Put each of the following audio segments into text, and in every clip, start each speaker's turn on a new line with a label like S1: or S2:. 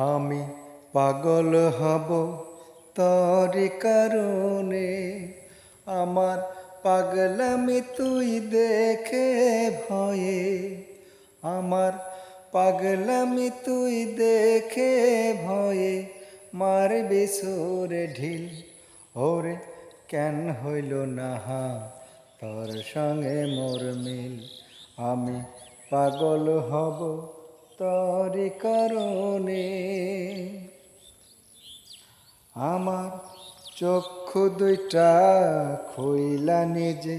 S1: আমি পাগল হব তোর কারণে। আমার পাগলামি তুই দেখে ভয়ে। আমার পাগলামি তুই দেখে ভয়ে। মারবি সুরে ঢিল, ওরে কেন হইল না হা? তোর সঙ্গে মোর মিল। আমি পাগল হব তোর কারণে আমার চক্ষু দুইটা খইলা নিজে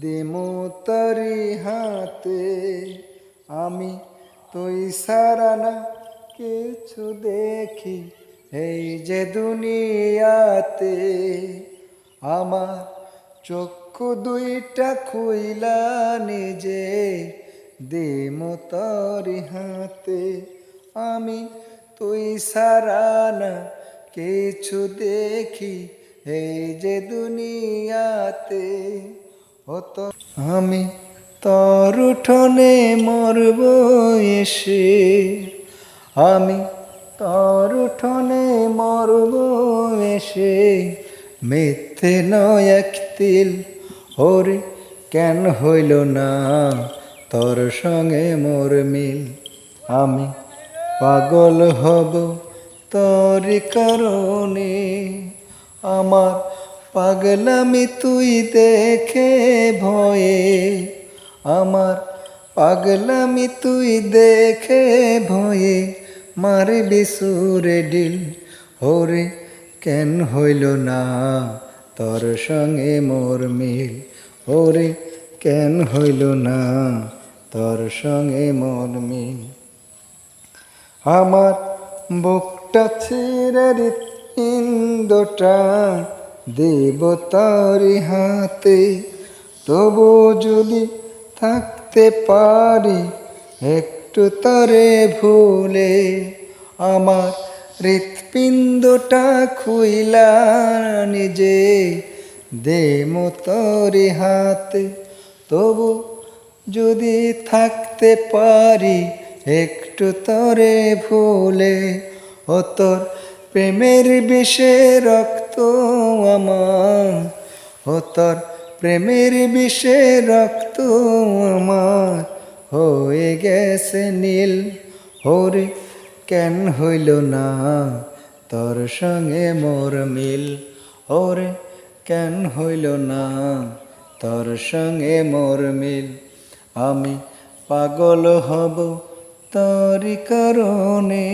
S1: দেমো তরি হাতে। আমি তুই সারা না, কিছু দেখি এই যে দুনিয়াতে। আমার চক্ষু দুইটা খুইলা নিজে দিমু তরি হাতে। আমি তুই সারা না, কিছু দেখি এই যে দুনিয়াতে। অত আমি তর উঠোনে মরব এসে। আমি তর উঠোনে মরব এসে। মিথ্যে নয় এক তিল, ওরে কেন হইল না? তোর সঙ্গে মোর মিল। আমি পাগল হব তোর কারণে। আমার পাগলামি তুই দেখে ভয়ে। আমার পাগলামি তুই দেখে ভয়ে। মারবি সুরে ডিল ওরে কেন হইল না? তোর সঙ্গে মোর মিল, ওরে কেন হইল না? তোর সঙ্গে মোর মিল। আমার বুকটা ছিঁড়ে ইন্দোটা দেব হাতে। তবু যদি থাকতে পারি, একটু তরে ভুলে আমার হৃৎপিণ্ডটা খুইলা নিজে দে মতরি হাতে। তবু যদি থাকতে পারি, একটু তরে ভুলে, ও তোর প্রেমের বিষে রক্ত আমার, ও তোর প্রেমের বিষে রক্ত আমার, হয়ে গেছে নীল হরে কেন হইল না? তোর সঙ্গে মোর মিল, ওরে কেন হইল না? তোর সঙ্গে মোর মিল। আমি পাগল হব তোর কারণে